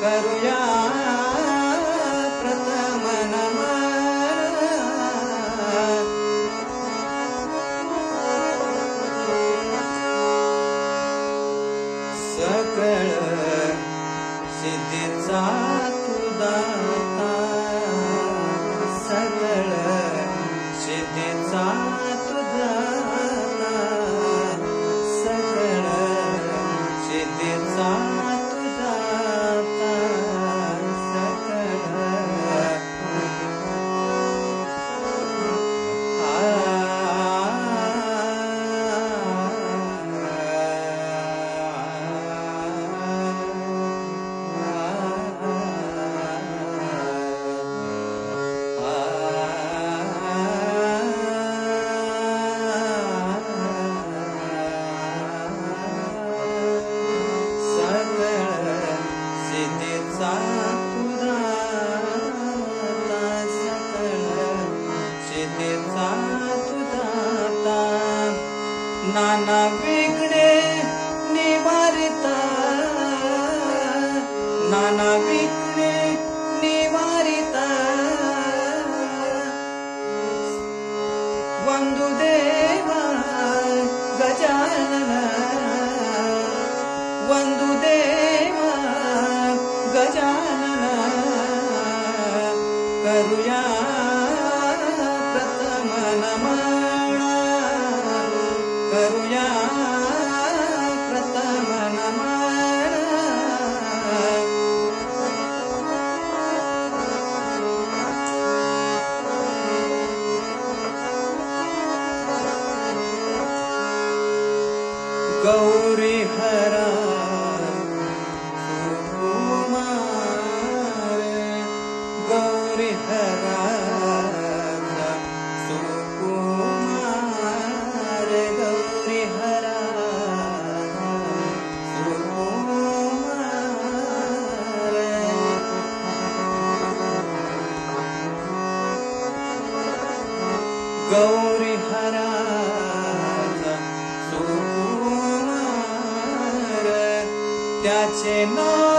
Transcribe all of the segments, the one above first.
but Karuya. नाना विघ्ने निवारिता। नाना विघ्ने निवारिता। बन्धुदेवा गजानन। करुया गौरी हरा सुकुमार गौरी हरा सुकुमार गौरी हराचा सुकुमार त्याचे नाव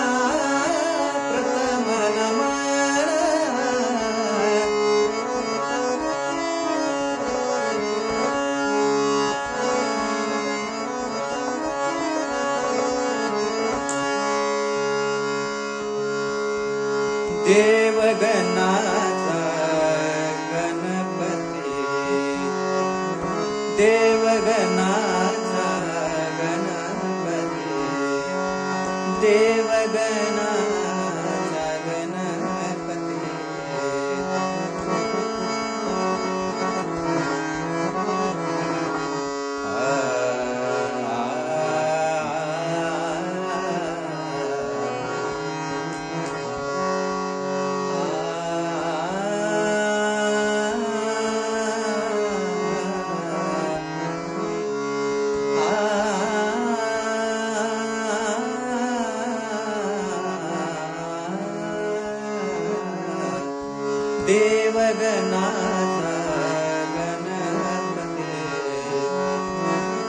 देवगणाचा गणपती. देवगणाचा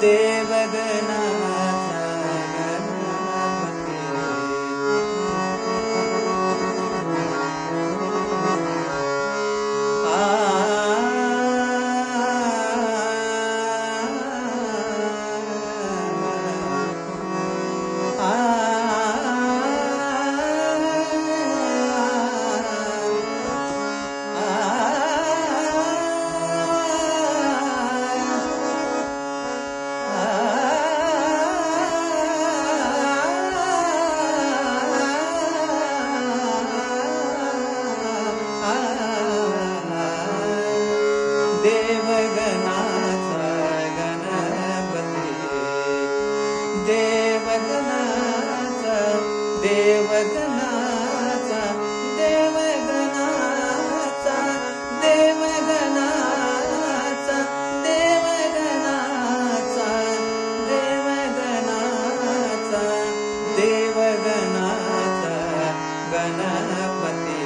देवगना देवगणाचा देवगणाचा देवगणाचा देवगणाचा देवगणाचा देवगणाचा देवगणाचा गणपती.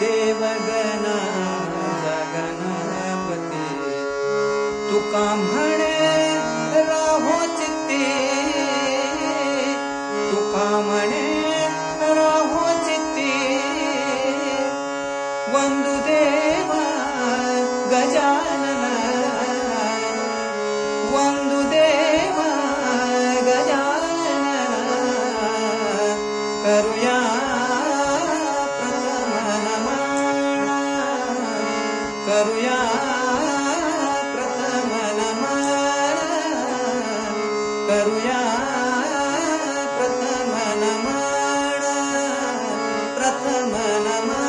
देवगणाचा गणपती. तुका या प्रथम प्रथम नमः